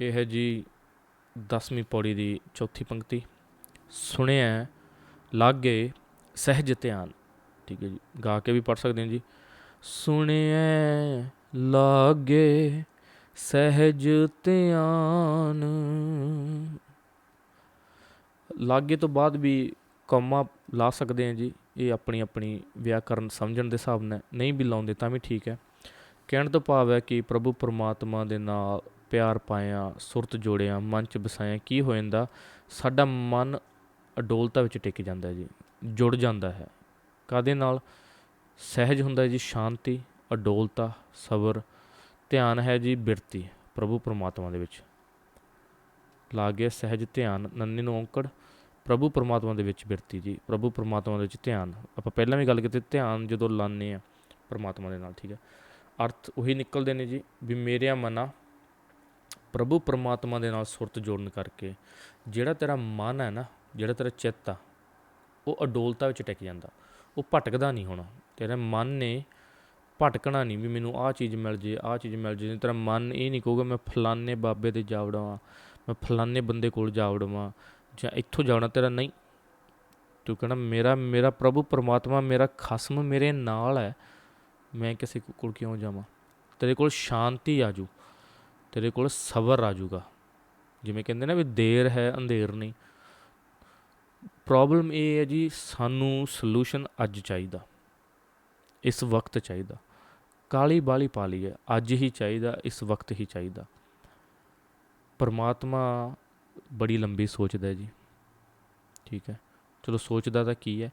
ਇਹ ਹੈ ਜੀ 10ਵੀਂ ਪੌੜੀ ਦੀ ਚੌਥੀ ਪੰਕਤੀ। ਸੁਣਿਆ ਲਾਗੇ ਸਹਿਜ ਧਿਆਨ। ਠੀਕ ਹੈ ਜੀ, ਗਾ ਕੇ ਵੀ ਪੜ ਸਕਦੇ ਹਾਂ ਜੀ। ਸੁਣਿਆ ਲਾਗੇ ਸਹਿਜ ਧਿਆਨ। ਲਾਗੇ ਤੋਂ ਬਾਅਦ ਵੀ ਕੌਮਾ ਲਾ ਸਕਦੇ ਹਾਂ ਜੀ, ਇਹ ਆਪਣੀ ਆਪਣੀ ਵਿਆਕਰਨ ਸਮਝਣ ਦੇ ਹਿਸਾਬ ਨਾਲ। ਨਹੀਂ ਵੀ ਲਾਉਂਦੇ ਤਾਂ ਵੀ ਠੀਕ ਹੈ। ਕਹਿਣ ਤੋਂ ਭਾਵ ਹੈ ਕਿ ਪ੍ਰਭੂ ਪਰਮਾਤਮਾ ਦੇ ਨਾਲ ਪਿਆਰ ਪਾਇਆ, ਸੁਰਤ ਜੋੜਿਆ, ਮਨ ਚ ਵਸਾਇਆ, ਕੀ ਹੋ ਜਾਂਦਾ? ਸਾਡਾ ਮਨ ਅਡੋਲਤਾ ਵਿੱਚ ਟਿਕ ਜਾਂਦਾ ਜੀ, ਜੁੜ ਜਾਂਦਾ ਹੈ। ਕਾਦੇ ਨਾਲ? ਸਹਿਜ ਹੁੰਦਾ ਜੀ, ਸ਼ਾਂਤੀ, ਅਡੋਲਤਾ, ਸਬਰ, ਧਿਆਨ ਹੈ ਜੀ, ਬਿਰਤੀ, ਪ੍ਰਭੂ ਪਰਮਾਤਮਾ ਦੇ ਵਿੱਚ। ਲਾ ਗਿਆ ਸਹਿਜ ਧਿਆਨ ਨੰਨੀ ਨੂੰ ਔਂਕੜ, ਪ੍ਰਭੂ ਪਰਮਾਤਮਾ ਦੇ ਵਿੱਚ ਬਿਰਤੀ ਜੀ, ਪ੍ਰਭੂ ਪਰਮਾਤਮਾ ਦੇ ਵਿੱਚ ਧਿਆਨ। ਆਪਾਂ ਪਹਿਲਾਂ ਵੀ ਗੱਲ ਕੀਤੀ, ਧਿਆਨ ਜਦੋਂ ਲਾਉਂਦੇ ਆ ਪਰਮਾਤਮਾ ਦੇ ਨਾਲ, ਠੀਕ ਹੈ। ਅਰਥ ਉਹੀ ਨਿਕਲਦੇ ਨੇ ਜੀ, ਵੀ ਮੇਰਿਆ ਮਨਾ ਪ੍ਰਭੂ ਪਰਮਾਤਮਾ ਦੇ ਨਾਲ ਸੁਰਤ ਜੋੜਨ ਕਰਕੇ ਜਿਹੜਾ ਤੇਰਾ ਮਨ ਹੈ ਨਾ, ਜਿਹੜਾ ਤੇਰਾ ਚਿੱਤ ਆ, ਉਹ ਅਡੋਲਤਾ ਵਿੱਚ ਟਿਕ ਜਾਂਦਾ। ਉਹ ਭਟਕਦਾ ਨਹੀਂ ਹੋਣਾ। ਤੇਰੇ ਮਨ ਨੇ ਭਟਕਣਾ ਨਹੀਂ ਵੀ ਮੈਨੂੰ ਆਹ ਚੀਜ਼ ਮਿਲ ਜੇ, ਆਹ ਚੀਜ਼ ਮਿਲ ਜੇ। ਤੇਰਾ ਮਨ ਇਹ ਨਹੀਂ ਕਹੂਗਾ, ਮੈਂ ਫਲਾਨੇ ਬਾਬੇ ਤੇ ਜਾ ਵੜਾਂ, ਮੈਂ ਫਲਾਨੇ ਬੰਦੇ ਕੋਲ ਜਾ ਵੜਾਂ, ਜਾਂ ਇੱਥੋਂ ਜਾਣਾ ਤੇਰਾ ਨਹੀਂ। ਤੂੰ ਕਹਿਣਾ, ਮੇਰਾ ਮੇਰਾ ਪ੍ਰਭੂ ਪਰਮਾਤਮਾ, ਮੇਰਾ ਖਸਮ ਮੇਰੇ ਨਾਲ ਹੈ। ਮੈਂ ਕਿਸੇ ਕੋਲ ਕਿਉਂ ਜਾਵਾਂ? ਤੇਰੇ ਕੋਲ ਸ਼ਾਂਤੀ ਆਜੂ ਤੇਰੇ ਕੋਲ ਸਬਰ ਆਜੂਗਾ ਜਿਵੇਂ ਕਹਿੰਦੇ ਨਾ ਵੀ ਦੇਰ ਹੈ, ਅੰਧੇਰ ਨਹੀਂ। ਪ੍ਰੋਬਲਮ ਇਹ ਹੈ ਜੀ, ਸਾਨੂੰ ਸੋਲੂਸ਼ਨ ਅੱਜ ਚਾਹੀਦਾ। ਇਸ ਵਕਤ ਚਾਹੀਦਾ। ਕਾਲੀ ਬਾਲੀ ਪਾ ਲਈ ਹੈ ਅੱਜ ਹੀ ਚਾਹੀਦਾ, ਇਸ ਵਕਤ ਹੀ ਚਾਹੀਦਾ। ਪਰਮਾਤਮਾ ਬੜੀ ਲੰਬੀ ਸੋਚਦਾ ਹੈ ਜੀ। ਠੀਕ ਹੈ। ਚਲੋ ਸੋਚਦਾ ਤਾਂ ਕੀ ਹੈ,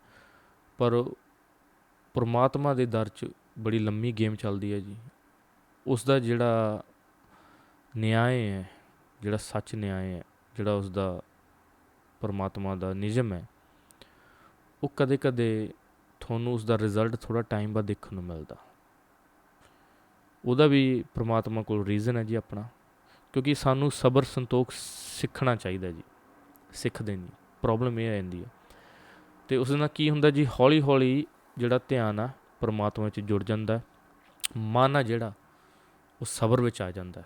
ਪਰ ਪਰਮਾਤਮਾ ਦੇ ਦਰ 'ਚ ਬੜੀ ਲੰਮੀ ਗੇਮ ਚੱਲਦੀ ਹੈ ਜੀ। ਉਸ ਦਾ ਜਿਹੜਾ ਨਿਆਏ ਹੈ, ਜਿਹੜਾ ਸੱਚ ਨਿਆਂ ਹੈ, ਜਿਹੜਾ ਉਸ ਦਾ ਪਰਮਾਤਮਾ ਦਾ ਨਿਯਮ ਹੈ, ਉਹ ਕਦੇ-ਕਦੇ ਤੁਹਾਨੂੰ ਉਸ ਦਾ ਰਿਜ਼ਲਟ ਥੋੜਾ ਟਾਈਮ ਬਾਅਦ ਦੇਖਣ ਨੂੰ ਮਿਲਦਾ। ਉਹਦਾ ਵੀ ਪਰਮਾਤਮਾ ਕੋਲ ਰੀਜ਼ਨ ਹੈ ਜੀ ਆਪਣਾ, ਕਿਉਂਕਿ ਸਾਨੂੰ ਸਬਰ ਸੰਤੋਖ ਸਿੱਖਣਾ ਚਾਹੀਦਾ ਜੀ, ਸਿੱਖਦੇ ਨਹੀਂ ਪ੍ਰੋਬਲਮ ਇਹ ਆ ਜਾਂਦੀ ਹੈ। ਤੇ ਉਸ ਨਾਲ ਕੀ ਹੁੰਦਾ ਜੀ ਹੌਲੀ ਹੌਲੀ ਜਿਹੜਾ ਧਿਆਨ ਆ, ਪਰਮਾਤਮਾ ਵਿੱਚ ਜੁੜ ਜਾਂਦਾ, ਮਨ ਆ ਜਿਹੜਾ, ਉਹ ਸਬਰ ਵਿੱਚ ਆ ਜਾਂਦਾ।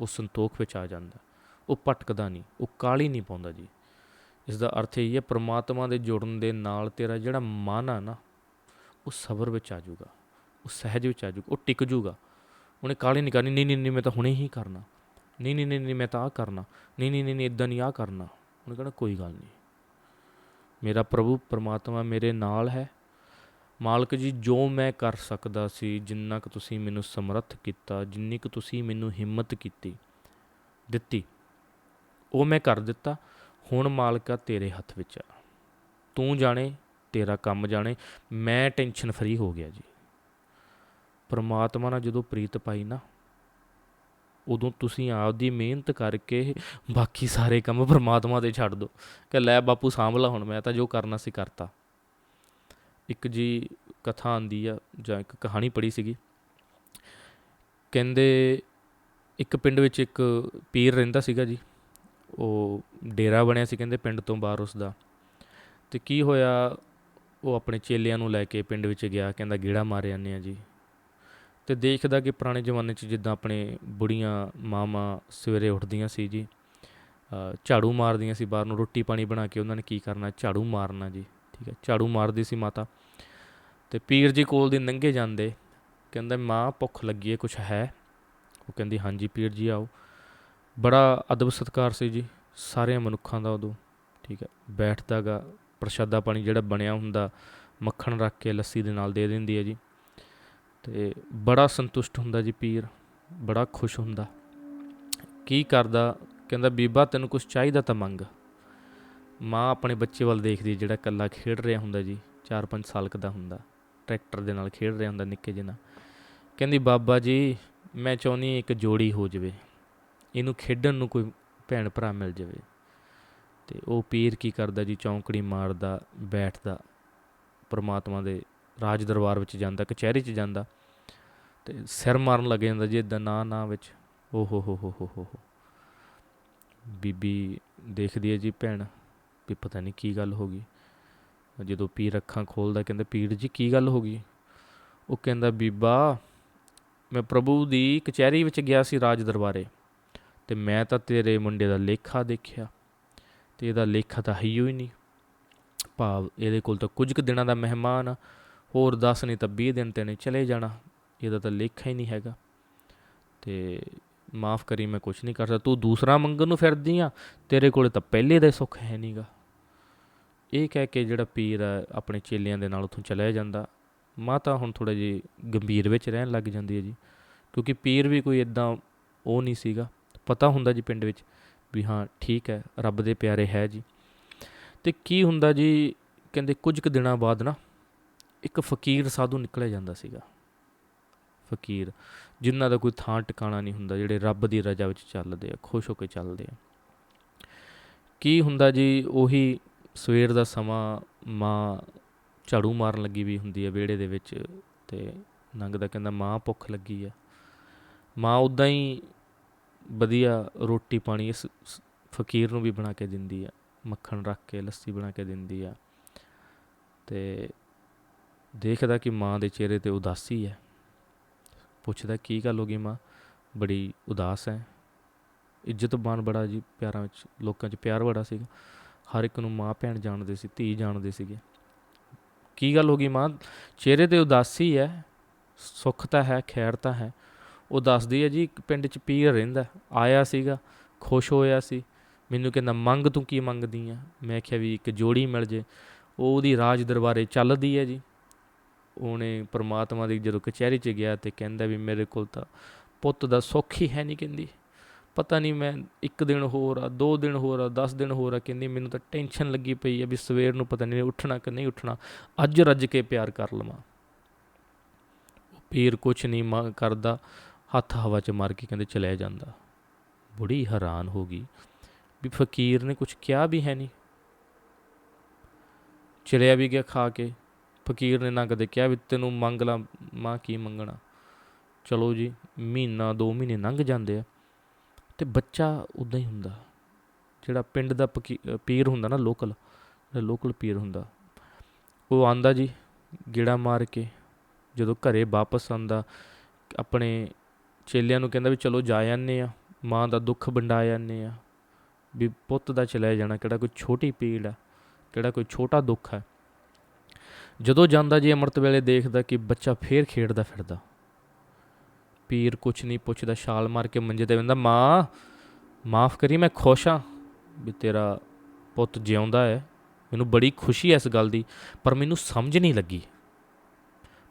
ਉਹ ਸੰਤੋਖ ਵਿੱਚ ਆ ਜਾਂਦਾ। ਉਹ ਭਟਕਦਾ ਨਹੀਂ, ਉਹ ਕਾਲੀ ਨਹੀਂ ਪਾਉਂਦਾ ਜੀ। ਇਸ ਦਾ ਅਰਥ ਇਹ ਹੈ, ਪਰਮਾਤਮਾ ਦੇ ਜੁੜਨ ਦੇ ਨਾਲ ਤੇਰਾ ਜਿਹੜਾ ਮਨ ਆ ਨਾ, ਉਹ ਸਬਰ ਵਿੱਚ ਆ ਜਾਊਗਾ, ਉਹ ਸਹਿਜ ਵਿੱਚ ਆ ਜਾਊਗਾ, ਉਹ ਟਿਕ ਜਾਊਗਾ। ਉਹਨੇ ਕਾਲੀ ਨਹੀਂ ਕਰਨੀ, ਨਹੀਂ ਨਹੀਂ ਨਹੀਂ, ਮੈਂ ਤਾਂ ਹੁਣੇ ਹੀ ਕਰਨਾ। ਨਹੀਂ ਨਹੀਂ ਨਹੀਂ ਨਹੀਂ, ਮੈਂ ਤਾਂ ਆ ਕਰਨਾ। ਨਹੀਂ ਨਹੀਂ ਨਹੀਂ ਨਹੀਂ ਇਦਾਂ ਨਹੀਂ ਆ ਕਰਨਾ। ਉਹਨੇ ਕਹਿਣਾ, ਕੋਈ ਗੱਲ ਨਹੀਂ। ਮੇਰਾ ਪ੍ਰਭੂ, ਪਰਮਾਤਮਾ ਮੇਰੇ ਨਾਲ ਹੈ। ਮਾਲਕ ਜੀ, ਜੋ ਮੈਂ ਕਰ ਸਕਦਾ ਸੀ, ਜਿੰਨਾ ਕੁ ਤੁਸੀਂ ਮੈਨੂੰ ਸਮਰੱਥ ਕੀਤਾ, ਜਿੰਨੀ ਕੁ ਤੁਸੀਂ ਮੈਨੂੰ ਹਿੰਮਤ ਕੀਤੀ, ਦਿੱਤੀ, ਉਹ ਮੈਂ ਕਰ ਦਿੱਤਾ। ਹੁਣ ਮਾਲਕਾ ਤੇਰੇ ਹੱਥ ਵਿੱਚ ਆ। ਤੂੰ ਜਾਣੇ, ਤੇਰਾ ਕੰਮ ਜਾਣੇ, ਮੈਂ ਟੈਨਸ਼ਨ ਫਰੀ ਹੋ ਗਿਆ ਜੀ। ਪਰਮਾਤਮਾ ਨਾਲ ਜਦੋਂ ਪ੍ਰੀਤ ਪਾਈ ਨਾ, ਉਦੋਂ ਤੁਸੀਂ ਆਪਦੀ ਮਿਹਨਤ ਕਰਕੇ ਬਾਕੀ ਸਾਰੇ ਕੰਮ ਪਰਮਾਤਮਾ ਤੇ ਛੱਡ ਦਿਓ ਕਿ ਲੈ ਬਾਪੂ, ਸਾਂਭ ਲਾ ਹੁਣ, ਮੈਂ ਤਾਂ ਜੋ ਕਰਨਾ ਸੀ ਕਰਤਾ। ਇੱਕ ਜੀ ਕਥਾ ਆਂਦੀ ਆ, ਜਾਂ ਇੱਕ ਕਹਾਣੀ ਪੜ੍ਹੀ ਸੀਗੀ। ਕਹਿੰਦੇ ਇੱਕ ਪਿੰਡ ਵਿੱਚ ਇੱਕ ਪੀਰ ਰਹਿੰਦਾ ਸੀਗਾ ਜੀ। ਉਹ ਡੇਰਾ ਬਣਿਆ ਸੀ ਕਹਿੰਦੇ ਪਿੰਡ ਤੋਂ ਬਾਹਰ ਉਸ ਦਾ ਤੇ ਕੀ ਹੋਇਆ, ਉਹ ਆਪਣੇ ਚੇਲਿਆਂ ਨੂੰ ਲੈ ਕੇ ਪਿੰਡ ਵਿੱਚ ਗਿਆ, ਕਹਿੰਦਾ ਗੇੜਾ ਮਾਰੇ ਜਾਂਦੇ ਆ ਜੀ। ਤੇ ਦੇਖਦਾ ਕਿ ਪੁਰਾਣੇ ਜ਼ਮਾਨੇ 'ਚ ਜਿੱਦਾਂ ਆਪਣੇ ਬੁੜੀਆਂ ਮਾਵਾਂ ਸਵੇਰੇ ਉੱਠਦੀਆਂ ਸੀ ਜੀ ਝਾੜੂ ਮਾਰਦੀਆਂ ਸੀ ਬਾਹਰ ਨੂੰ, ਰੋਟੀ ਪਾਣੀ ਬਣਾ ਕੇ ਉਹਨਾਂ ਨੇ ਕੀ ਕਰਨਾ, ਝਾੜੂ ਮਾਰਨਾ ਜੀ, ਠੀਕ ਹੈ ਝਾੜੂ ਮਾਰਦੀ ਸੀ ਮਾਤਾ। ਤੇ ਪੀਰ ਜੀ ਕੋਲ ਦੀ ਲੰਘੇ ਜਾਂਦੇ, ਕਹਿੰਦਾ, ਮਾਂ, ਭੁੱਖ ਲੱਗੀ ਹੈ ਕੁਛ ਹੈ? ਉਹ ਕਹਿੰਦੀ, ਹਾਂਜੀ, ਪੀਰ ਜੀ, ਆਓ। ਬੜਾ ਅਦਬ ਸਤਕਾਰ ਸੀ ਜੀ, ਸਾਰਿਆਂ ਮਨੁੱਖਾਂ ਦਾ ਉਦੋਂ, ਠੀਕ ਹੈ। ਬੈਠਦਾਗਾ, ਪ੍ਰਸ਼ਾਦਾ ਪਾਣੀ ਜਿਹੜਾ ਬਣਿਆ ਹੁੰਦਾ, ਮੱਖਣ ਰੱਖ ਕੇ ਲੱਸੀ ਦੇ ਨਾਲ ਦੇ ਦਿੰਦੀ ਹੈ ਜੀ। ਤੇ ਬੜਾ ਸੰਤੁਸ਼ਟ ਹੁੰਦਾ ਜੀ ਪੀਰ, ਬੜਾ ਖੁਸ਼ ਹੁੰਦਾ। ਕੀ ਕਰਦਾ? ਕਹਿੰਦਾ, ਬੀਬਾ, ਤੈਨੂੰ ਕੁਝ ਚਾਹੀਦਾ ਤਾਂ ਮੰਗ। ਮਾਂ ਆਪਣੇ ਬੱਚੇ ਵੱਲ ਦੇਖਦੀ ਜਿਹੜਾ ਇਕੱਲਾ ਖੇਡ ਰਿਹਾ ਹੁੰਦਾ ਜੀ 4-5 ਸਾਲ ਕੁ ਦਾ ਹੁੰਦਾ। ਟਰੈਕਟਰ ਦੇ ਨਾਲ ਖੇਡ ਰਿਹਾ ਹੁੰਦਾ ਨਿੱਕੇ ਜਿਹੇ ਨਾਲ। ਕਹਿੰਦੀ, ਬਾਬਾ ਜੀ, ਮੈਂ ਚਾਹੁੰਦੀ ਇੱਕ ਜੋੜੀ ਹੋ ਜਾਵੇ। ਇਹਨੂੰ ਖੇਡਣ ਨੂੰ ਕੋਈ ਭੈਣ ਭਰਾ ਮਿਲ ਜਾਵੇ। ਤੇ ਉਹ ਪੀਰ ਕੀ ਕਰਦਾ ਜੀ? ਚੌਂਕੜੀ ਮਾਰਦਾ, ਬੈਠਦਾ, ਪਰਮਾਤਮਾ ਦੇ ਰਾਜ ਦਰਬਾਰ ਵਿੱਚ ਜਾਂਦਾ, ਕਚਹਿਰੀ 'ਚ ਜਾਂਦਾ ਤੇ ਸਿਰ ਮਾਰਨ ਲੱਗ ਜਾਂਦਾ ਜੀ ਇਦਾਂ ਨਾ ਨਾ ਵਿੱਚ। ਓ ਹੋ ਹੋ ਹੋ ਹੋ ਹੋ ਹੋ। ਬੀਬੀ ਦੇਖਦੀ ਹੈ ਜੀ ਭੈਣ ਵੀ ਪਤਾ ਨਹੀਂ ਕੀ ਗੱਲ ਹੋ ਗਈ। ਜਦੋਂ ਪੀਰ ਅੱਖਾਂ ਖੋਲਦਾ, ਕਹਿੰਦਾ, ਪੀਰ ਜੀ, ਕੀ ਗੱਲ ਹੋ ਗਈ? ਉਹ ਕਹਿੰਦਾ, ਬੀਬਾ, ਮੈਂ ਪ੍ਰਭੂ ਦੀ ਕਚਹਿਰੀ ਵਿੱਚ ਗਿਆ ਸੀ ਰਾਜ ਦਰਬਾਰੇ ਤੇ ਮੈਂ ਤਾਂ ਤੇਰੇ ਮੁੰਡੇ ਦਾ ਲੇਖਾ ਦੇਖਿਆ ਤੇ ਇਹਦਾ ਲੇਖਾ ਤਾਂ ਹੈ ਹੀ ਨਹੀਂ। ਭਾਵ ਇਹਦੇ ਕੋਲ ਤਾਂ ਕੁਝ ਕੁ ਦਿਨਾਂ ਦਾ ਮਹਿਮਾਨ ਆ, ਹੋਰ 10 ਨਹੀਂ ਤਾਂ 20 ਦਿਨ ਤੇ ਨੇ ਚਲੇ ਜਾਣਾ, ਇਹਦਾ ਤਾਂ ਲੇਖਾ ਹੀ ਨਹੀਂ ਹੈਗਾ। ਤੇ ਮਾਫ ਕਰੀ, ਮੈਂ ਕੁਝ ਨਹੀਂ ਕਰ ਸਕਦਾ, ਤੂੰ ਦੂਸਰਾ ਮੰਗਣ ਨੂੰ ਫਿਰਦੀ ਆ, ਤੇਰੇ ਕੋਲ ਤਾਂ ਪਹਿਲੇ ਦਾ ਸੁੱਖ ਹੈ ਨਹੀਂਗਾ ਇਹ ਕਹਿ ਕੇ ਜਿਹੜਾ ਪੀਰ ਆ, ਆਪਣੇ ਚੇਲਿਆਂ ਦੇ ਨਾਲ ਉੱਥੋਂ ਚਲਿਆ ਜਾਂਦਾ। ਮਾਤਾ ਹੁਣ ਥੋੜਾ ਜੀ ਗੰਭੀਰ ਵਿੱਚ ਰਹਿਣ ਲੱਗ ਜਾਂਦੀ ਹੈ ਜੀ। ਕਿਉਂਕਿ ਪੀਰ ਵੀ ਕੋਈ ਇਦਾਂ ਉਹ ਨਹੀਂ ਸੀਗਾ। ਪਤਾ ਹੁੰਦਾ ਜੀ ਪਿੰਡ ਵਿੱਚ ਵੀ ਹਾਂ, ਠੀਕ ਹੈ, ਰੱਬ ਦੇ ਪਿਆਰੇ ਹੈ ਜੀ। ਤੇ ਕੀ ਹੁੰਦਾ ਜੀ, ਕਹਿੰਦੇ ਕੁਝ ਕੁ ਦਿਨਾਂ ਬਾਅਦ ਨਾ ਇੱਕ ਫਕੀਰ ਸਾਧੂ ਨਿਕਲਿਆ ਜਾਂਦਾ ਸੀਗਾ। ਫਕੀਰ, ਜਿਨ੍ਹਾਂ ਦਾ ਕੋਈ ਥਾਂ ਟਿਕਾਣਾ ਨਹੀਂ ਹੁੰਦਾ, ਜਿਹੜੇ ਰੱਬ ਦੀ ਰਜ਼ਾ ਵਿੱਚ ਚੱਲਦੇ ਆ, ਖੁਸ਼ ਹੋ ਕੇ ਚੱਲਦੇ ਆ। ਕੀ ਹੁੰਦਾ ਜੀ, ਉਹੀ ਸਵੇਰ ਦਾ ਸਮਾਂ ਮਾਂ ਝਾੜੂ ਮਾਰਨ ਲੱਗੀ ਵੀ ਹੁੰਦੀ ਹੈ ਵਿਹੜੇ ਦੇ ਵਿੱਚ ਤੇ ਨੰਗਦਾ ਕਹਿੰਦਾ, ਮਾਂ, ਭੁੱਖ ਲੱਗੀ ਆ ਮਾਂ ਉਦਾਂ ਹੀ ਵਧੀਆ ਰੋਟੀ ਪਾਣੀ ਇਸ ਫਕੀਰ ਨੂੰ ਵੀ ਬਣਾ ਕੇ ਦਿੰਦੀ ਆ ਮੱਖਣ ਰੱਖ ਕੇ, ਲੱਸੀ ਬਣਾ ਕੇ ਦਿੰਦੀ ਆ ਤੇ ਦੇਖਦਾ ਕਿ ਮਾਂ ਦੇ ਚਿਹਰੇ ਤੇ ਉਦਾਸੀ ਹੈ। ਪੁੱਛਦਾ, ਕੀ ਗੱਲ ਹੋ ਗਈ ਮਾਂ? ਬੜੀ ਉਦਾਸ ਹੈ। ਇੱਜ਼ਤ ਮਾਨ ਬੜਾ ਜੀ ਪਿਆਰਾਂ ਵਿੱਚ, ਲੋਕਾਂ 'ਚ ਪਿਆਰ ਬੜਾ ਸੀਗਾ। ਹਰ ਇੱਕ ਨੂੰ ਮਾਂ ਭੈਣ ਜਾਣਦੇ ਸੀ, ਧੀ ਜਾਣਦੇ ਸੀਗੇ। ਕੀ ਗੱਲ ਹੋ ਗਈ ਮਾਂ? ਚਿਹਰੇ ਤੇ ਉਦਾਸੀ ਹੈ, ਸੁੱਖ ਤਾਂ ਹੈ, ਖੈਰ ਤਾਂ ਹੈ। ਉਹ ਦੱਸਦੀ ਹੈ ਜੀ, ਇੱਕ ਪਿੰਡ 'ਚ ਪੀਰ ਰਹਿੰਦਾ, ਆਇਆ ਸੀਗਾ, ਖੁਸ਼ ਹੋਇਆ ਸੀ। ਮੈਨੂੰ ਕਹਿੰਦਾ, ਮੰਗ ਤੂੰ ਕੀ ਮੰਗਦੀ ਆ? ਮੈਂ ਕਿਹਾ ਵੀ ਇੱਕ ਜੋੜੀ ਮਿਲ ਜੇ। ਉਹ ਉਹਦੀ ਰਾਜ ਦਰਬਾਰੇ ਚੱਲਦੀ ਹੈ ਜੀ। ਉਹਨੇ ਪ੍ਰਮਾਤਮਾ ਦੀ ਜਦੋਂ ਕਚਹਿਰੀ 'ਚ ਗਿਆ ਤੇ ਕਹਿੰਦਾ ਵੀ ਮੇਰੇ ਕੋਲ ਤਾਂ ਪੁੱਤ ਦਾ ਸੁੱਖ ਹੀ ਹੈ ਨਹੀਂ ਕਹਿੰਦੀ। ਪਤਾ ਨਹੀਂ ਮੈਂ ਇੱਕ ਦਿਨ ਹੋਰ ਆ, ਦੋ ਦਿਨ ਹੋਰ ਆ 10 ਦਿਨ ਹੋਰ ਆ ਕਹਿੰਦੀ ਮੈਨੂੰ ਤਾਂ ਟੈਨਸ਼ਨ ਲੱਗੀ ਪਈ ਆ ਵੀ ਸਵੇਰ ਨੂੰ ਪਤਾ ਨਹੀਂ ਉੱਠਣਾ ਕਿ ਨਹੀਂ ਉੱਠਣਾ, ਅੱਜ ਰੱਜ ਕੇ ਪਿਆਰ ਕਰ ਲਵਾਂ। ਉਹ ਪੀਰ ਕੁਛ ਨਹੀਂ ਮੰਗ ਕਰਦਾ, ਹੱਥ ਹਵਾ 'ਚ ਮਾਰ ਕੇ ਕਹਿੰਦੇ ਚਲਿਆ ਜਾਂਦਾ। ਬੜੀ ਹੈਰਾਨ ਹੋ ਗਈ ਵੀ ਫਕੀਰ ਨੇ ਕੁਝ ਕਿਹਾ ਵੀ ਹੈ ਨਹੀਂ। ਚਲਿਆ ਵੀ ਗਿਆ ਖਾ ਕੇ, ਫਕੀਰ ਨੇ ਨਾ ਕਦੇ ਕਿਹਾ ਵੀ ਤੈਨੂੰ ਮੰਗ ਲਾ, ਮਾਂ ਕੀ ਮੰਗਣਾ। ਚਲੋ ਜੀ, ਮਹੀਨਾ, ਦੋ ਮਹੀਨੇ ਲੰਘ ਜਾਂਦੇ ਆ। ਤੇ ਬੱਚਾ ਉਦਾਂ ਹੀ ਹੁੰਦਾ। ਜਿਹੜਾ ਪਿੰਡ ਦਾ ਪਕੀ- ਪੀਰ ਹੁੰਦਾ ਨਾ ਲੋਕਲ ਜਿਹੜਾ ਲੋਕਲ ਪੀਰ ਹੁੰਦਾ, ਉਹ ਆਂਦਾ ਜੀ ਗੇੜਾ ਮਾਰ ਕੇ ਜਦੋਂ ਘਰੇ ਵਾਪਸ ਆਂਦਾ, ਆਪਣੇ ਚੇਲਿਆਂ ਨੂੰ ਕਹਿੰਦਾ ਵੀ ਚਲੋ ਜਾ ਜਾਂਦੇ ਆ, ਮਾਂ ਦਾ ਦੁੱਖ ਵੰਡਾ ਜਾਂਦੇ ਆ, ਵੀ ਪੁੱਤ ਦਾ ਚਲਿਆ ਜਾਣਾ, ਕਿਹੜਾ ਕੋਈ ਛੋਟੀ ਪੀੜ ਆ, ਕਿਹੜਾ ਕੋਈ ਛੋਟਾ ਦੁੱਖ ਹੈ ਜਦੋਂ ਜਾਂਦਾ ਜੀ ਅੰਮ੍ਰਿਤ ਵੇਲੇ ਦੇਖਦਾ ਕਿ ਬੱਚਾ ਫੇਰ ਖੇਡਦਾ ਫਿਰਦਾ। ਪੀਰ ਕੁਛ ਨਹੀਂ ਪੁੱਛਦਾ, ਛਾਲ ਮਾਰ ਕੇ ਮੰਜੇ ਤੇ ਬੰਦਾ ਮਾਂ, ਮਾਫ ਕਰੀ ਮੈਂ ਖੁਸ਼ ਹਾਂ ਵੀ ਤੇਰਾ ਪੁੱਤ ਜਿਉਂਦਾ ਹੈ। ਮੈਨੂੰ ਬੜੀ ਖੁਸ਼ੀ ਹੈ ਇਸ ਗੱਲ ਦੀ, ਪਰ ਮੈਨੂੰ ਸਮਝ ਨਹੀਂ ਲੱਗੀ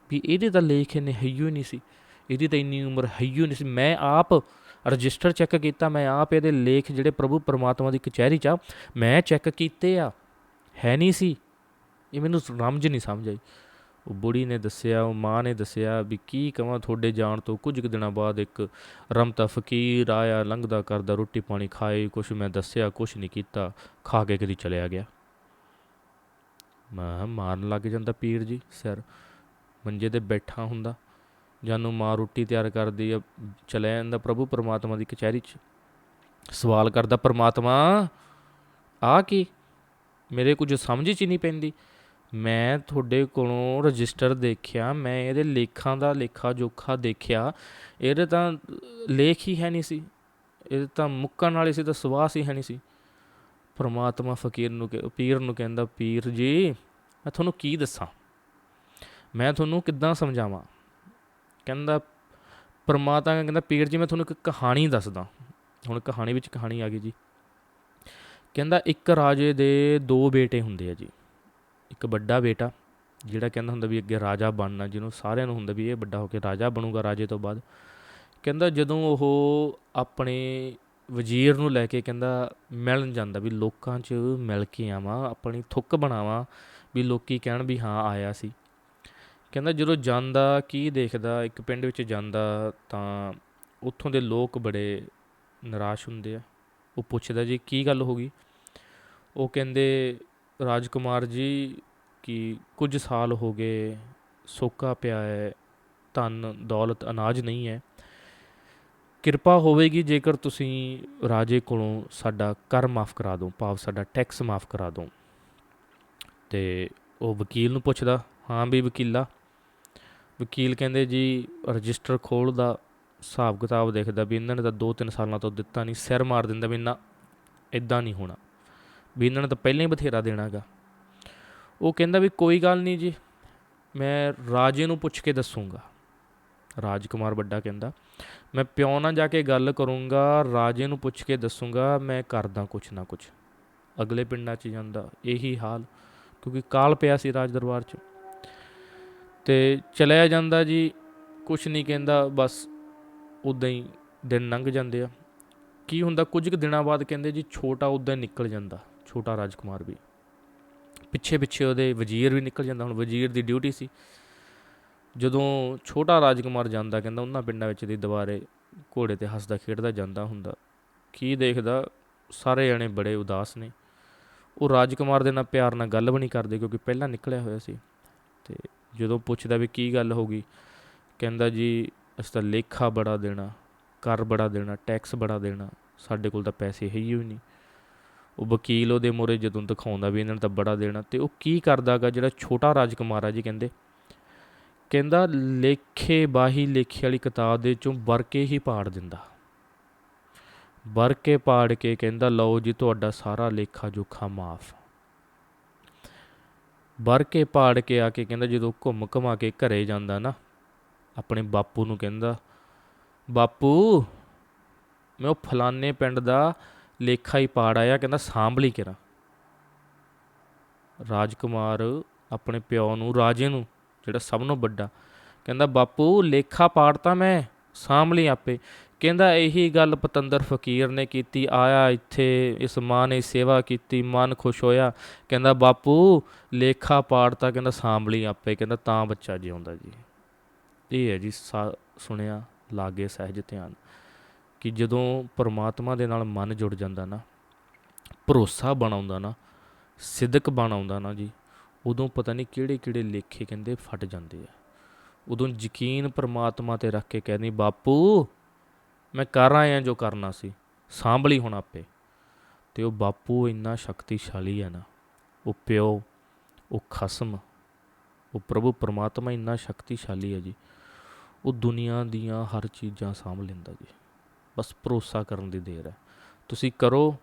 ਵੀ ਇਹਦੇ ਤਾਂ ਲੇਖ ਇਹਨੇ ਹਈਓ ਹੀ ਨਹੀਂ ਸੀ। ਇਹਦੀ ਤਾਂ ਇੰਨੀ ਉਮਰ ਹਈਓ ਨਹੀਂ ਸੀ। ਮੈਂ ਆਪ ਰਜਿਸਟਰ ਚੈੱਕ ਕੀਤਾ, ਮੈਂ ਆਪ ਇਹਦੇ ਲੇਖ ਜਿਹੜੇ ਪ੍ਰਭੂ ਪਰਮਾਤਮਾ ਦੀ ਕਚਹਿਰੀ 'ਚ ਆ, ਮੈਂ ਚੈੱਕ ਕੀਤੇ ਆ, ਹੈ ਨਹੀਂ ਸੀ। ਇਹ ਮੈਨੂੰ ਸਮਝ ਨਹੀਂ ਸਮਝ ਆਈ। ਉਹ ਬੁੜੀ ਨੇ ਦੱਸਿਆ, ਉਹ ਮਾਂ ਨੇ ਦੱਸਿਆ ਵੀ ਕੀ ਕਵਾਂ ਤੁਹਾਡੇ ਜਾਣ ਤੋਂ। ਕੁਝ ਕੁ ਦਿਨਾਂ ਬਾਅਦ ਇੱਕ ਰਮਤਾ ਫਕੀਰ ਆਇਆ, ਲੰਘਦਾ ਕਰਦਾ ਰੋਟੀ ਪਾਣੀ ਖਾਏ, ਕੁਛ ਮੈਂ ਦੱਸਿਆ, ਕੁਛ ਨਹੀਂ ਕੀਤਾ, ਖਾ ਕੇ ਕਦੀ ਚਲਿਆ ਗਿਆ। ਮੈਂ ਮਾਰਨ ਲੱਗ ਜਾਂਦਾ ਪੀਰ ਜੀ, ਸਿਰ ਮੰਜੇ ਤੇ ਬੈਠਾ ਹੁੰਦਾ। ਜਾਨੂੰ ਮਾਂ ਰੋਟੀ ਤਿਆਰ ਕਰਦੀ ਆ ਚਲਿਆ ਜਾਂਦਾ ਪ੍ਰਭੂ ਪਰਮਾਤਮਾ ਦੀ ਕਚਹਿਰੀ 'ਚ। ਸਵਾਲ ਕਰਦਾ, ਪਰਮਾਤਮਾ ਆ ਕੀ? ਮੇਰੇ ਕੁਝ ਸਮਝ 'ਚ ਨਹੀਂ ਪੈਂਦੀ। ਮੈਂ ਤੁਹਾਡੇ ਕੋਲੋਂ ਰਜਿਸਟਰ ਦੇਖਿਆ, ਮੈਂ ਇਹਦੇ ਲੇਖਾਂ ਦਾ ਲੇਖਾ ਜੋਖਾ ਦੇਖਿਆ। ਇਹਦੇ ਤਾਂ ਲੇਖ ਹੀ ਹੈ ਨਹੀਂ ਸੀ। ਇਹ ਤਾਂ ਮੁੱਕਣ ਵਾਲੀ ਸੀ ਤਾਂ ਸਵਾਸ ਹੀ ਹੈ ਨਹੀਂ ਸੀ। ਪਰਮਾਤਮਾ ਫਕੀਰ ਨੂੰ ਕਹਿ- ਪੀਰ ਨੂੰ ਕਹਿੰਦਾ, ਪੀਰ ਜੀ, ਮੈਂ ਤੁਹਾਨੂੰ ਕੀ ਦੱਸਾਂ? ਮੈਂ ਤੁਹਾਨੂੰ ਕਿੱਦਾਂ ਸਮਝਾਵਾਂ? ਕਹਿੰਦਾ, ਪਰਮਾਤਮਾ ਕਹਿੰਦਾ, ਪੀਰ ਜੀ, ਮੈਂ ਤੁਹਾਨੂੰ ਇੱਕ ਕਹਾਣੀ ਦੱਸਦਾ। ਹੁਣ ਕਹਾਣੀ ਵਿੱਚ ਕਹਾਣੀ ਆ ਗਈ ਜੀ। ਕਹਿੰਦਾ, ਇੱਕ ਰਾਜੇ ਦੇ ਦੋ ਬੇਟੇ ਹੁੰਦੇ ਆ ਜੀ। ਇੱਕ ਵੱਡਾ ਬੇਟਾ, ਜਿਹੜਾ ਕਹਿੰਦਾ ਹੁੰਦਾ ਵੀ ਅੱਗੇ ਰਾਜਾ ਬਣਨਾ, ਜਿਹਨੂੰ ਸਾਰਿਆਂ ਨੂੰ ਹੁੰਦਾ ਵੀ ਇਹ ਵੱਡਾ ਹੋ ਕੇ ਰਾਜਾ ਬਣੂਗਾ ਰਾਜੇ ਤੋਂ ਬਾਅਦ। ਕਹਿੰਦਾ ਜਦੋਂ ਉਹ ਆਪਣੇ ਵਜ਼ੀਰ ਨੂੰ ਲੈ ਕੇ ਕਹਿੰਦਾ ਮਿਲਣ ਜਾਂਦਾ ਵੀ ਲੋਕਾਂ 'ਚ ਮਿਲ ਕੇ ਆਵਾਂ, ਆਪਣੀ ਥੁੱਕ ਬਣਾਵਾਂ, ਵੀ ਲੋਕੀ ਕਹਿਣ ਵੀ ਹਾਂ ਆਇਆ ਸੀ। ਕਹਿੰਦਾ ਜਦੋਂ ਜਾਂਦਾ, ਕੀ ਦੇਖਦਾ, ਇੱਕ ਪਿੰਡ ਵਿੱਚ ਜਾਂਦਾ ਤਾਂ ਉੱਥੋਂ ਦੇ ਲੋਕ ਬੜੇ ਨਿਰਾਸ਼ ਹੁੰਦੇ ਆ। ਉਹ ਪੁੱਛਦਾ ਜੀ ਕੀ ਗੱਲ ਹੋ ਗਈ? ਉਹ ਕਹਿੰਦੇ ਰਾਜਕੁਮਾਰ ਜੀ, ਕਿ ਕੁਝ ਸਾਲ ਹੋ ਗਏ, ਸੋਕਾ ਪਿਆ ਹੈ, ਧਨ, ਦੌਲਤ, ਅਨਾਜ ਨਹੀਂ ਹੈ। ਕਿਰਪਾ ਹੋਵੇਗੀ ਜੇਕਰ ਤੁਸੀਂ ਰਾਜੇ ਕੋਲੋਂ ਸਾਡਾ ਕਰ ਮਾਫ ਕਰਾ ਦਿਓ, ਭਾਵ ਸਾਡਾ ਟੈਕਸ ਮਾਫ ਕਰਾ ਦਿਓ। ਤੇ ਉਹ ਵਕੀਲ ਨੂੰ ਪੁੱਛਦਾ, ਹਾਂ ਵੀ ਵਕੀਲਾ। ਵਕੀਲ ਕਹਿੰਦੇ, ਜੀ, ਰਜਿਸਟਰ ਖੋਲਦਾ ਹਿਸਾਬ ਕਿਤਾਬ ਦੇਖਦਾ ਵੀ ਇਹਨਾਂ ਨੇ ਤਾਂ 2-3 ਸਾਲਾਂ ਤੋਂ ਦਿੱਤਾ ਨਹੀਂ, ਸਿਰ ਮਾਰ ਦਿੰਦਾ ਵੀ ਨਾ ਇਦਾਂ ਨਹੀਂ ਹੋਣਾ। ਵੀ ਇਹਨਾਂ ਨੇ ਤਾਂ ਪਹਿਲਾਂ ਹੀ ਬਥੇਰਾ ਦੇਣਾਗਾ ਉਹ ਕਹਿੰਦਾ ਵੀ ਕੋਈ ਗੱਲ ਨਹੀਂ ਜੀ, ਮੈਂ ਰਾਜੇ ਨੂੰ ਪੁੱਛ ਕੇ ਦੱਸੂਗਾ। ਰਾਜਕੁਮਾਰ ਵੱਡਾ ਕਹਿੰਦਾ, ਮੈਂ ਪਿਓ ਨਾਲ ਜਾ ਕੇ ਗੱਲ ਕਰੂੰਗਾ, ਰਾਜੇ ਨੂੰ ਪੁੱਛ ਕੇ ਦੱਸੂਗਾ, ਮੈਂ ਕਰਦਾ ਕੁਛ ਨਾ ਕੁਛ। ਅਗਲੇ ਪਿੰਡਾਂ 'ਚ ਜਾਂਦਾ, ਇਹੀ ਹਾਲ, ਕਿਉਂਕਿ ਕਾਲ ਪਿਆ ਸੀ ਰਾਜ ਦਰਬਾਰ 'ਚ। ਤੇ ਚਲਿਆ ਜਾਂਦਾ ਜੀ, ਕੁਛ ਨਹੀਂ ਕਹਿੰਦਾ, ਬਸ ਉਦਾਂ ਹੀ ਦਿਨ ਲੰਘ ਜਾਂਦੇ ਆ। ਕੀ ਹੁੰਦਾ, ਕੁਝ ਕੁ ਦਿਨਾਂ ਬਾਅਦ ਕਹਿੰਦੇ ਜੀ, ਛੋਟਾ ਉਦਾਂ ਹੀ ਨਿਕਲ ਜਾਂਦਾ। ਛੋਟਾ ਰਾਜਕੁਮਾਰ ਵੀ। ਪਿੱਛੇ ਪਿੱਛੇ ਉਹਦੇ ਵਜ਼ੀਰ ਵੀ ਨਿਕਲ ਜਾਂਦਾ, ਹੁਣ ਵਜ਼ੀਰ ਦੀ ਡਿਊਟੀ ਸੀ। ਜਦੋਂ ਛੋਟਾ ਰਾਜਕੁਮਾਰ ਜਾਂਦਾ, ਕਹਿੰਦਾ ਉਹਨਾਂ ਪਿੰਡਾਂ ਵਿੱਚ ਦੀ ਦੁਬਾਰੇ ਘੋੜੇ ਤੇ ਹੱਸਦਾ, ਖੇਡਦਾ ਜਾਂਦਾ ਹੁੰਦਾ। ਕੀ ਦੇਖਦਾ, ਸਾਰੇ ਜਣੇ ਬੜੇ ਉਦਾਸ ਨੇ। ਉਹ ਰਾਜਕੁਮਾਰ ਦੇ ਨਾਲ ਪਿਆਰ ਨਾਲ ਗੱਲ ਵੀ ਨਹੀਂ ਕਰਦੇ, ਕਿਉਂਕਿ ਪਹਿਲਾਂ ਨਿਕਲਿਆ ਹੋਇਆ ਸੀ। ਤੇ ਜਦੋਂ ਪੁੱਛਦਾ ਵੀ ਕੀ ਗੱਲ ਹੋ ਗਈ, ਕਹਿੰਦਾ ਜੀ, ਅਸੀਂ ਤਾਂ ਲੇਖਾ ਬੜਾ ਦੇਣਾ, ਕਰ ਬੜਾ ਦੇਣਾ ਟੈਕਸ ਬੜਾ ਦੇਣਾ, ਸਾਡੇ ਕੋਲ ਤਾਂ ਪੈਸੇ ਹੈ ਹੀ ਨਹੀਂ। ਉਹ ਵਕੀਲ ਉਹਦੇ ਮੋਰੇ ਜਦੋਂ ਦਿਖਾਉਂਦਾ ਵੀ ਇਹਨਾਂ ਨੇ ਤਾਂ ਬੜਾ ਦੇਣਾ, ਤੇ ਉਹ ਕੀ ਕਰਦਾਗਾ ਜਿਹੜਾ ਛੋਟਾ ਰਾਜਕੁਮਾਰ ਆ ਜੀ ਕਹਿੰਦੇ। ਕਹਿੰਦਾ, ਲੇਖੇ ਬਾਹੀ ਲੇਖੇ ਵਾਲੀ ਕਿਤਾਬ ਦੇ ਚੋਂ ਵਰਕੇ ਹੀ ਪਾੜ ਦਿੰਦਾ। ਵਰਕੇ ਪਾੜ ਕੇ ਕਹਿੰਦਾ, ਲਓ ਜੀ, ਤੁਹਾਡਾ ਸਾਰਾ ਲੇਖਾ ਜੋਖਾ ਮਾਫ। ਵਰਕੇ ਪਾੜ ਕੇ ਆ ਕੇ ਕਹਿੰਦਾ, ਜਦੋਂ ਘੁੰਮ ਘਮਾ ਕੇ ਘਰੇ ਜਾਂਦਾ ਨਾ, ਆਪਣੇ ਬਾਪੂ ਨੂੰ ਕਹਿੰਦਾ, ਬਾਪੂ, ਮੈਂ ਉਹ ਫਲਾਣੇ ਪਿੰਡ ਦਾ ਲੇਖਾ ਹੀ ਪਾੜ ਆਇਆ, ਕਹਿੰਦਾ ਸਾਂਭ ਲਈ ਕਿਰਾ। ਰਾਜਕੁਮਾਰ ਆਪਣੇ ਪਿਓ ਨੂੰ, ਰਾਜੇ ਨੂੰ, ਜਿਹੜਾ ਸਭ ਨੂੰ ਵੱਡਾ, ਕਹਿੰਦਾ, ਬਾਪੂ, ਲੇਖਾ ਪਾੜਤਾ ਮੈਂ ਸਾਂਭਲੀ ਆਪੇ। ਕਹਿੰਦਾ, ਇਹੀ ਗੱਲ ਪਤੰਦਰ ਫਕੀਰ ਨੇ ਕੀਤੀ, ਆਇਆ ਇੱਥੇ, ਇਸ ਮਾਂ ਨੇ ਸੇਵਾ ਕੀਤੀ, ਮਨ ਖੁਸ਼ ਹੋਇਆ। ਕਹਿੰਦਾ, ਬਾਪੂ, ਲੇਖਾ ਪਾੜਤਾ ਕਹਿੰਦਾ ਸਾਂਭਲੀ ਆਪੇ। ਕਹਿੰਦਾ, ਤਾਂ ਬੱਚਾ ਜਿਉਂਦਾ ਜੀ। ਇਹ ਹੈ ਜੀ, ਸਾ- ਸੁਣਿਆ, ਲਾਗੇ ਸਹਿਜ ਧਿਆਨ। ਕਿ ਜਦੋਂ ਪਰਮਾਤਮਾ ਦੇ ਨਾਲ ਮਨ ਜੁੜ ਜਾਂਦਾ ਨਾ, ਭਰੋਸਾ ਬਣਾਉਂਦਾ ਨਾ, ਸਿਦਕ ਬਣਾਉਂਦਾ ਨਾ ਜੀ, ਉਦੋਂ ਪਤਾ ਨਹੀਂ ਕਿਹੜੇ ਕਿਹੜੇ ਲੇਖੇ ਕਹਿੰਦੇ ਫਟ ਜਾਂਦੇ ਆ। ਉਦੋਂ ਯਕੀਨ ਪਰਮਾਤਮਾ ਤੇ ਰੱਖ ਕੇ ਕਹਿੰਦੀ ਬਾਪੂ, ਮੈਂ ਕਰ ਆਇਆ ਜੋ ਕਰਨਾ ਸੀ, ਸਾਂਭਲੀ ਹੁਣ ਆਪੇ। ਤੇ ਉਹ ਬਾਪੂ ਇੰਨਾ ਸ਼ਕਤੀਸ਼ਾਲੀ ਹੈ ਨਾ, ਉਹ ਪਿਓ, ਉਹ ਖਸਮ, ਉਹ ਪ੍ਰਭੂ ਪਰਮਾਤਮਾ ਇੰਨਾ ਸ਼ਕਤੀਸ਼ਾਲੀ ਹੈ ਜੀ, ਉਹ ਦੁਨੀਆ ਦੀਆਂ ਹਰ ਚੀਜ਼ਾਂ ਸਾਂਭ ਲੈਂਦਾ ਜੀ। ਬਸ ਭਰੋਸਾ ਕਰਨ ਦੀ ਦੇਰ ਹੈ। ਤੁਸੀਂ ਕਰੋ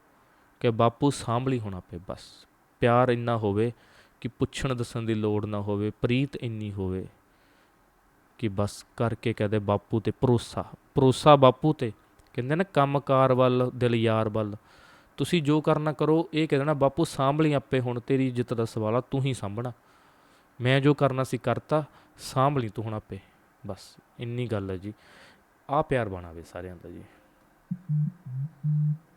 ਕਿ ਬਾਪੂ ਸਾਂਭਲੀ ਹੁਣ ਆਪੇ ਬਸ। ਪਿਆਰ ਇੰਨਾ ਹੋਵੇ ਕਿ ਪੁੱਛਣ ਦੱਸਣ ਦੀ ਲੋੜ ਨਾ ਹੋਵੇ, ਪ੍ਰੀਤ ਇੰਨੀ ਹੋਵੇ ਕਿ ਬਸ ਕਰਕੇ ਕਹਦੇ ਬਾਪੂ ਤੇ ਭਰੋਸਾ। ਭਰੋਸਾ ਬਾਪੂ ਤੇ। ਕਹਿੰਦੇ ਨਾ ਕੰਮਕਾਰ ਵੱਲ ਦਿਲ ਯਾਰ ਵੱਲ। ਤੁਸੀਂ ਜੋ ਕਰਨਾ ਕਰੋ, ਇਹ ਕਹਿ ਦੇਣਾ, ਬਾਪੂ ਸਾਂਭ ਲਈ ਆਪੇ ਹੁਣ, ਤੇਰੀ ਇੱਜ਼ਤ ਦਾ ਸਵਾਲ ਆ, ਤੂੰ ਹੀ ਸਾਂਭਣਾ। ਮੈਂ ਜੋ ਕਰਨਾ ਸੀ ਕਰਤਾ, ਸਾਂਭ ਲਈ ਤੂੰ ਹੁਣ ਆਪੇ। ਬਸ, ਇੰਨੀ ਗੱਲ ਹੈ ਜੀ। ਆ ਪਿਆਰ ਬਣਾਵੇ ਸਾਰਿਆਂ ਦਾ ਜੀ। Mm-hmm.